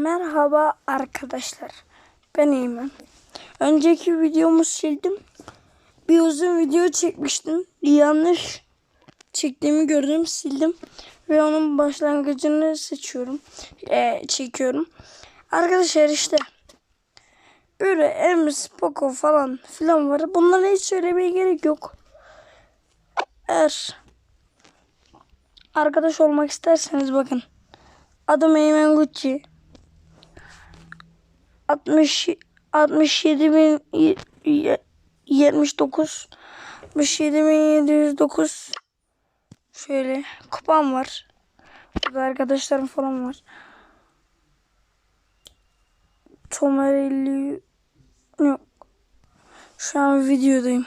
Merhaba arkadaşlar. Ben Eymen. Önceki videomu sildim. Bir uzun video çekmiştim. Yanlış çektiğimi gördüm sildim. Ve onun başlangıcını seçiyorum. Ee, çekiyorum. Arkadaşlar işte. Böyle Ems, Poco falan filan var. Bunları hiç söylemeye gerek yok. Eğer arkadaş olmak isterseniz bakın. Adım Eymen Gucci. 60 67 bin y- y- 79 67 bin 709 şöyle kupam var. Burada arkadaşlarım falan var. Tomer 50 yok. Şu an videodayım.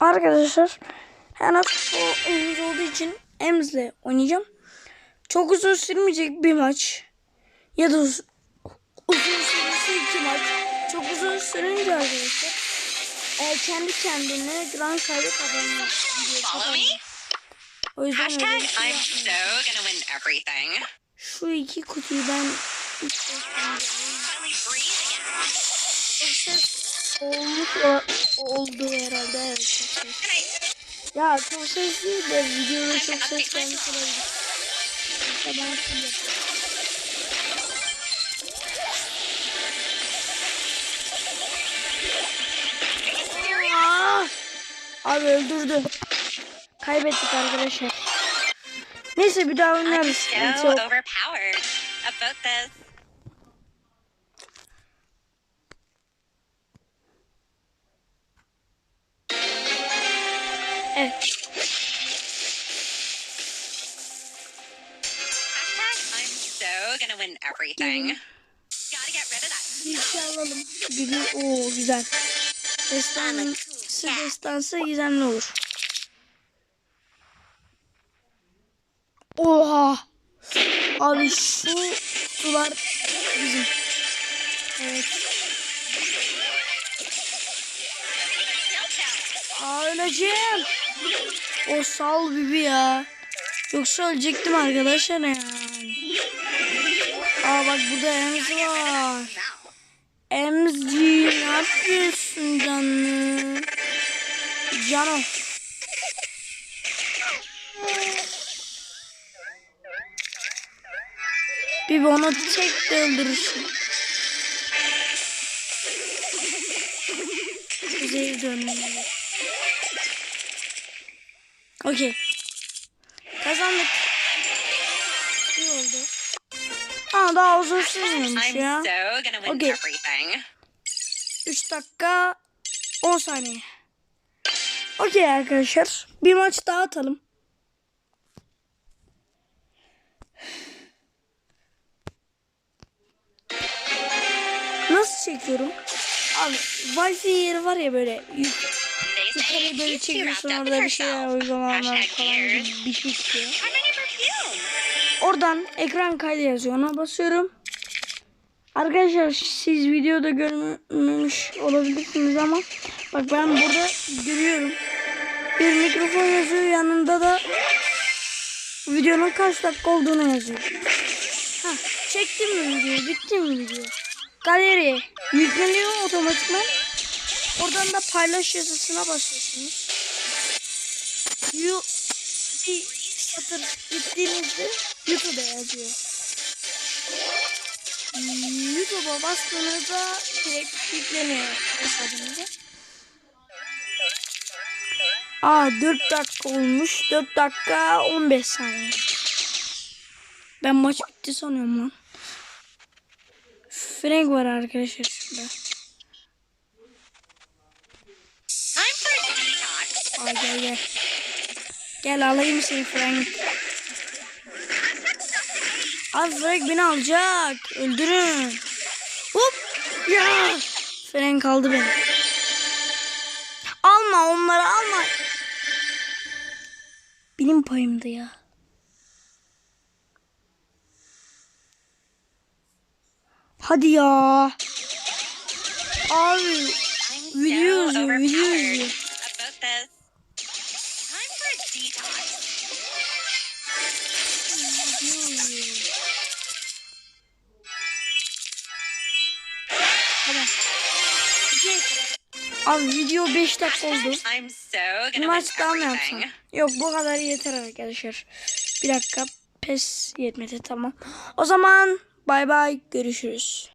Arkadaşlar her hafta o Ems olduğu için Ems'le oynayacağım. Çok uzun sürmeyecek bir maç. Ya da uz- uzun sürürse iki maç. Çok uzun sürünce arkadaşlar e, kendi kendine Grand kaybı kazanıyor. O yüzden öyle Hashtag bir şey I'm so gonna win everything. Şu iki kutuyu ben ses olmuş oldu herhalde evet Ya çok ses değil de videoda çok ses gelmiş olabilir. Yapıyorum. Aa! Abi öldürdü. Kaybettik arkadaşlar. Neyse bir daha oynarız. Evet. So gonna win everything. Gotta get rid of that. Bir şey alalım. Biri o güzel. Destansı destansı gizemli olur. Oha. Abi şu sular bizim. Evet. Aa öleceğim. O sal bibi ya. Yoksa ölecektim arkadaşlar yani. Aa bak burada Ems var. Emzi ne yapıyorsun canım? Canım. Bir onu tek de öldürürsün. Kuzeye dönmeli. Okey. Kazandık. İyi oldu. Aa daha uzun sürmemiş I'm ya. everything. 3 dakika 10 saniye. Okey arkadaşlar. Bir maç daha atalım. Nasıl çekiyorum? Abi Wi-Fi yeri var ya böyle yukarı böyle çekiyorsun orada bir şeyler uygulamalar falan gibi bir şey çıkıyor. Oradan ekran kaydı yazıyor. Basıyorum. Arkadaşlar siz videoda görmemiş olabilirsiniz ama bak ben burada görüyorum. Bir mikrofon yazıyor yanında da videonun kaç dakika olduğunu yazıyor. Ha, çektim mi videoyu? Bitti mi video? Galeri yükleniyor otomatikman. Oradan da paylaş yazısına basıyorsunuz. You satır gittiğinizde YouTube'a yazıyor. YouTube'a bastığınızda direkt yükleniyor hesabınıza. Aa 4 dakika olmuş. 4 dakika 15 saniye. Ben maç bitti sanıyorum lan. Frank var arkadaşlar şurada. Ay gel gel. Gel alayım seni Frank. Abi Frank beni alacak. Öldürün. Hop. Ya. Frank aldı beni. Alma onları alma. Benim payımdı ya. Hadi ya. Abi Video yazıyor, video yazıyor. Tamam. İki. Abi video 5 dakika oldu. Bir maç daha mı yapsam? Yok bu kadar yeter arkadaşlar. Bir dakika. Pes yetmedi tamam. O zaman bay bay görüşürüz.